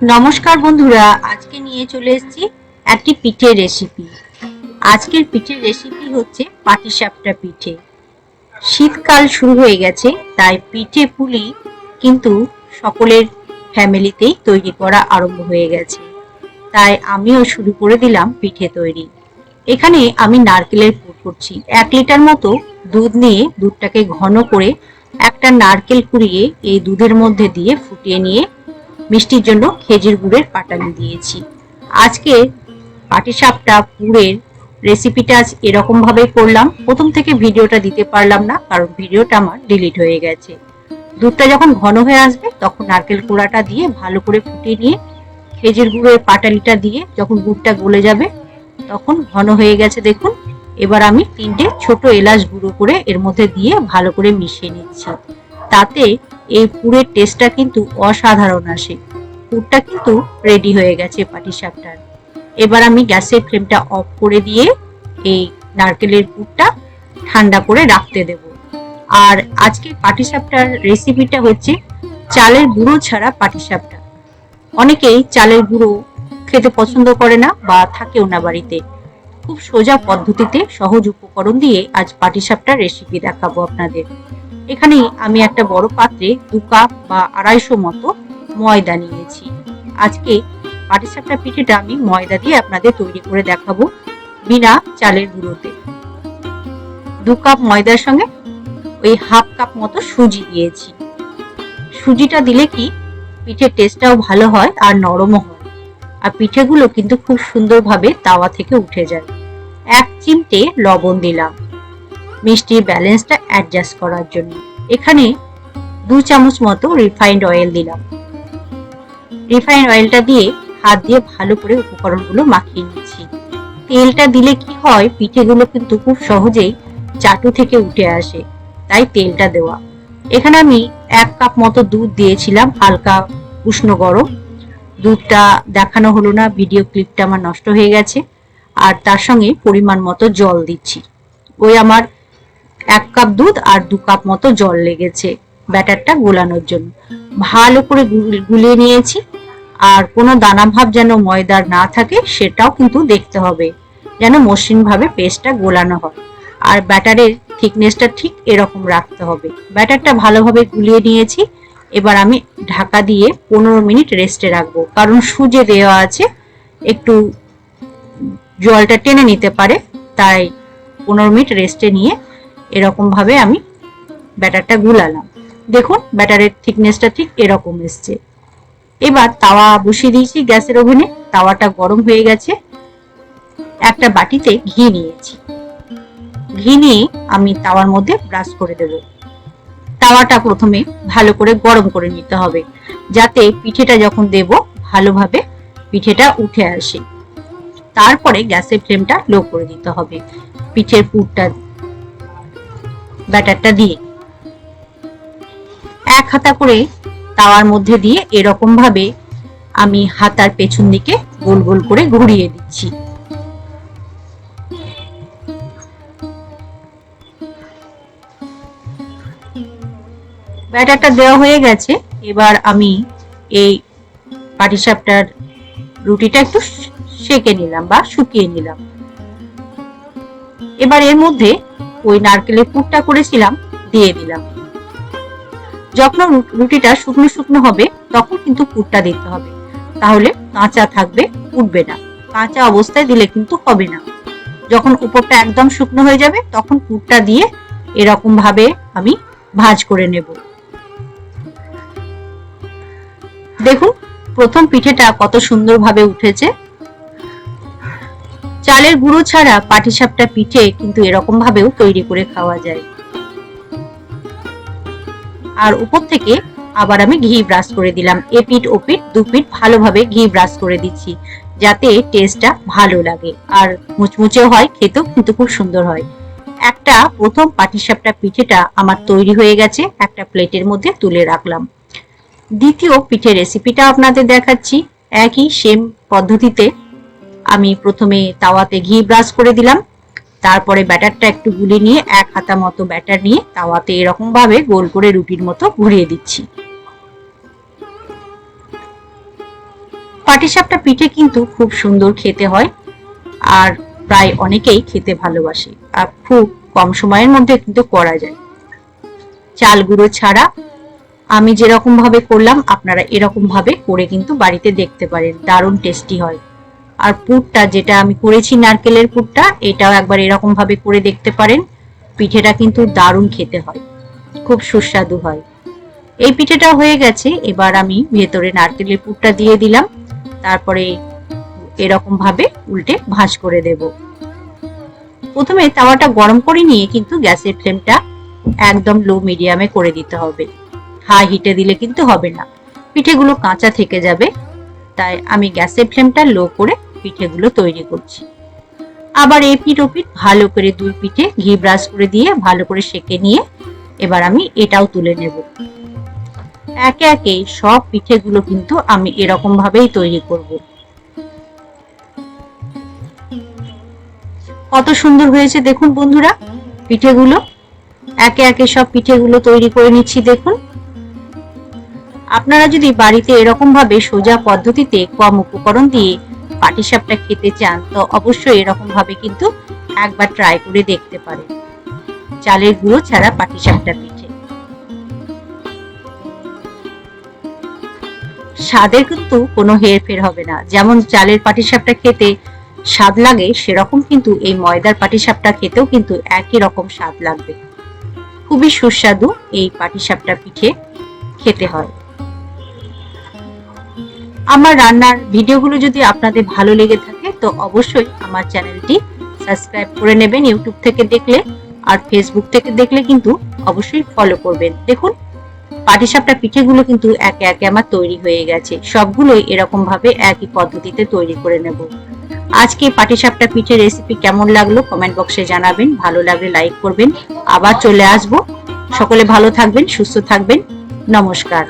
নমস্কার বন্ধুরা, আজকে নিয়ে চলে এসেছি একটি পিঠের রেসিপি আজকের পিঠের রেসিপি হচ্ছে পাটিসাপটা পিঠে। শীতকাল শুরু হয়ে গেছে, তাই পিঠে পুলি কিন্তু সকলের ফ্যামিলিতেই তৈরি করা আরম্ভ হয়ে গেছে। তাই আমিও শুরু করে দিলাম পিঠে তৈরি। এখানে আমি নারকেলের পুর করছি। এক লিটার মতো দুধ নিয়ে দুধটাকে ঘন করে একটা নারকেল কুড়িয়ে এই দুধের মধ্যে দিয়ে ফুটিয়ে নিয়ে মিষ্টির জন্য খেজুর গুড়ের পাটালি দিয়েছি। আজকে পাটিসাপটা পুরের রেসিপিটা এরকম ভাবে করলাম। প্রথম থেকে ভিডিওটা দিতে পারলাম না, কারণ ভিডিওটা আমার ডিলিট হয়ে গেছে। দুধটা যখন ঘন হয়ে আসবে, তখন নারকেল কুড়াটা দিয়ে ভালো করে ফুটিয়ে নিয়ে, খেজুর গুড়ের পাটালিটা দিয়ে যখন গুড়টা গলে যাবে, তখন ঘন হয়ে গেছে দেখুন। এবার আমি তিনটে ছোট এলাচ গুঁড়ো করে এর মধ্যে দিয়ে ভালো করে মিশিয়ে নিচ্ছি। তাতে এই পুরের টেস্টটা কিন্তু অসাধারণ আসে। পুরটা কিন্তু রেডি হয়ে গেছে পাটিসাপটার এবার আমি গ্যাসের ফ্লেমটা অফ করে দিয়ে এই নারকেলের পুরটা ঠান্ডা করে রাখতে দেব। আর আজকে পাটিসাপটার রেসিপিটা হচ্ছে চালের গুঁড়ো ছাড়া পাটিসাপটা অনেকেই চালের গুঁড়ো খেতে পছন্দ করে না বা থাকেও না বাড়িতে। খুব সোজা পদ্ধতিতে সহজ উপকরণ দিয়ে আজ পাটিসাপটার রেসিপি দেখাবো আপনাদের। এখানে আমি একটা বড় পাত্রে দু কাপ বা আড়াইশো মতো ময়দা নিয়েছি। আজকে পাটিসাপটা পিঠেটা আমি ময়দা দিয়ে আপনাদের তৈরি করে দেখাবো বিনা চালের গুঁড়োতে। দু কাপ ময়দার সঙ্গে ওই হাফ কাপ মতো সুজি দিয়েছি। সুজিটা দিলে কি পিঠের টেস্টটাও ভালো হয় আর নরমও হয়। আর পিঠেগুলো কিন্তু খুব সুন্দরভাবে তাওয়া থেকে উঠে যায়। এক চিমটে লবণ দিলাম। মিষ্টির ব্যালেন্সটা অ্যাডজাস্ট করার জন্য। এখানে দু চামচ মতো রিফাইন্ড অয়েল দিলাম। রিফাইন্ড অয়েলটা দিয়ে হাত দিয়ে ভালো করে উপকরণগুলো মাখিয়ে নিচ্ছি। তেলটা দিলে কি হয়, পিঠেগুলো কিন্তু খুব সহজেই চাটু থেকে উঠে আসে, তাই তেলটা দেওয়া। এখানে আমি এক কাপ মতো দুধ দিয়েছিলাম, হালকা উষ্ণ গরম। দুধটা দেখানো হলো না ভিডিও ক্লিপটা আমার নষ্ট হয়ে গেছে। আর তার সঙ্গে পরিমাণ মতো জল দিচ্ছি। ওই আমার এক কাপ দুধ আর দু কাপ মতো জল লেগেছে ব্যাটারটা গোলানোর জন্য। ভালো করে গুলিয়ে নিয়েছি। আর কোনো দানা ভাব যেন ময়দার না থাকে সেটাও কিন্তু দেখতে হবে, যেন মসৃণ ভাবে পেস্টটা গোলানো হয়। আর ব্যাটারের থিকনেসটা ঠিক এরকম রাখতে হবে। ব্যাটারটা ভালোভাবে গুলিয়ে নিয়েছি। এবার আমি ঢাকা দিয়ে পনেরো মিনিট রেস্টে রাখব। কারণ সুজে দেওয়া আছে, একটু জলটা টেনে নিতে পারে। তাই পনেরো মিনিট রেস্টে নিয়ে এরকম ভাবে আমি ব্যাটারটা গুলালাম। দেখুন ব্যাটারের থিকনেসটা ঠিক এরকম এসছে। এবার তাওয়া বসিয়ে দিয়েছি গ্যাসের ওভেনে। তাওয়াটা গরম হয়ে গেছে। একটা বাটিতে ঘি নিয়েছি। ঘি নিয়ে আমি তাওয়ার মধ্যে ব্রাশ করে দেব। তাওয়াটা প্রথমে ভালো করে গরম করে নিতে হবে। যাতে পিঠেটা যখন দেব, ভালোভাবে পিঠেটা উঠে আসে। তারপরে গ্যাসের ফ্লেমটা লো করে দিতে হবে। পিঠের পুরটা ব্যাটারটা দিয়ে। এক হাতা করে তাওয়ার মধ্যে দিয়ে এরকম ভাবে আমি হাতার পেছন দিকে গোল গোল করে ঘুরিয়ে দিচ্ছি। ব্যাটারটা দেওয়া হয়ে গেছে। এবার আমি এই পাটিসাপটার রুটিটা একটু সেকে নিলাম বা শুকিয়ে নিলাম। এবার এর মধ্যে ওই নারকেলের পুরটা করেছিলাম, দিয়ে দিলাম। যখন রুটিটা শুকনো শুকনো হবে, তখন কিন্তু পুরটা দিতে হবে। তাহলে কাঁচা থাকবে, উঠবে না। কাঁচা অবস্থায় দিলে কিন্তু হবে না। যখন উপরটা একদম শুকনো হয়ে যাবে, তখন পুরটা দিয়ে এরকম ভাবে আমি ভাজ করে নেব। দেখুন, প্রথম পিঠেটা কত সুন্দরভাবে উঠেছে। চালের গুঁড়ো ছাড়া পাটিসাপটা পিঠে কিন্তু এরকম ভাবেও তৈরি করে খাওয়া যায়। আর উপর থেকে আবার আমি ঘি ব্রাশ করে দিলাম। এ পিঠ ও পিঠ দু পিঠ ভালোভাবে ঘি ব্রাশ করে দিচ্ছি, যাতে টেস্টটা ভালো লাগে। আর মুচমুচে হয়, খেতেও কিন্তু খুব সুন্দর হয়। একটা প্রথম পাটিসাপটা পিঠেটা আমার তৈরি হয়ে গেছে, একটা প্লেটের মধ্যে তুলে রাখলাম। দ্বিতীয় পিঠের রেসিপিটা আপনাদের দেখাচ্ছি। একই সেম পদ্ধতিতে আমি প্রথমে তাওয়াতে ঘি ব্রাশ করে দিলাম। তারপরে ব্যাটারটা একটু গুলে নিয়ে, এক হাতা মতো ব্যাটার নিয়ে তাওয়াতে এরকম ভাবে গোল করে রুটির মতো ঘুরিয়ে দিচ্ছি। পাটিসাপটা পিঠে কিন্তু খুব সুন্দর খেতে হয় আর প্রায় অনেকেই খেতে ভালোবাসে আর খুব কম সময়ের মধ্যে কিন্তু করা যায়। চাল গুঁড়ো ছাড়া আমি যেরকম ভাবে করলাম, আপনারা এরকম ভাবে করে কিন্তু বাড়িতে দেখতে পারেন, দারুণ টেস্টি হয়। আর পুরটা যেটা আমি করেছি নারকেলের পুরটা, এটাও একবার এরকম ভাবে করে দেখতে পারেন। পিঠেটা কিন্তু দারুণ খেতে হয়, খুব সুস্বাদু হয়। এই পিঠেটা হয়ে গেছে, এবার আমি ভেতরে নারকেলের পুরটা দিয়ে দিলাম। তারপরে এরকম ভাবে উল্টে ভাঁজ করে দেব। প্রথমে তাওয়াটা গরম করে নিয়ে কিন্তু গ্যাসের ফ্লেমটা একদম লো মিডিয়ামে করে দিতে হবে। হাই হিটে দিলে কিন্তু হবে না। পিঠেগুলো কাঁচা থেকে যাবে, তাই আমি গ্যাসের ফ্লেমটা লো করে পিঠেগুলো তৈরি করছি। আবার এই পিঠ ও পিঠ ভালো করে দুই পিঠে ঘি ব্রাশ করে দিয়ে ভালো করে সেকে নিয়ে এবার আমি এটাও তুলে নেব। একে একে সব পিঠেগুলো কিন্তু আমি এরকম ভাবেই তৈরি করব। কত সুন্দর হয়েছে দেখুন বন্ধুরা পিঠেগুলো। একে একে সব পিঠেগুলো তৈরি করে নিচ্ছি দেখুন। আপনারা যদি বাড়িতে এরকম ভাবে সোজা পদ্ধতিতে কম উপকরণ দিয়ে পাটিসাপটা খেতে চান, তো অবশ্যই এরকম ভাবে কিন্তু একবার ট্রাই করে দেখতে পারেন। চালের গুঁড়ো ছাড়া পাটিসাপটা পিঠে। স্বাদের কিন্তু কোনো হেরফের হবে না। যেমন চালের পাটিসাপটা খেতে স্বাদ লাগে, সেরকম কিন্তু এই ময়দার পাটিসাপটা খেতেও কিন্তু একই রকম স্বাদ লাগবে। খুবই সুস্বাদু এই পাটিসাপটা পিঠে খেতে হয়। আমার রান্নার ভিডিওগুলো যদি আপনাদের ভালো লেগে থাকে, তো অবশ্যই আমার চ্যানেলটি সাবস্ক্রাইব করে নেবেন ইউটিউব থেকে দেখলে, আর ফেসবুক থেকে দেখলে কিন্তু অবশ্যই ফলো করবেন। দেখুন, পাটিসাপটা পিঠেগুলো কিন্তু একে একে আমার তৈরি হয়ে গেছে। সবগুলোই এরকম ভাবে একই পদ্ধতিতে তৈরি করে নেব। আজকে পাটিসাপটা পিঠে রেসিপি কেমন লাগল কমেন্ট বক্সে জানাবেন। ভালো লাগলে লাইক করবেন। আবার চলে আসব। সকলে ভালো থাকবেন, সুস্থ থাকবেন। নমস্কার।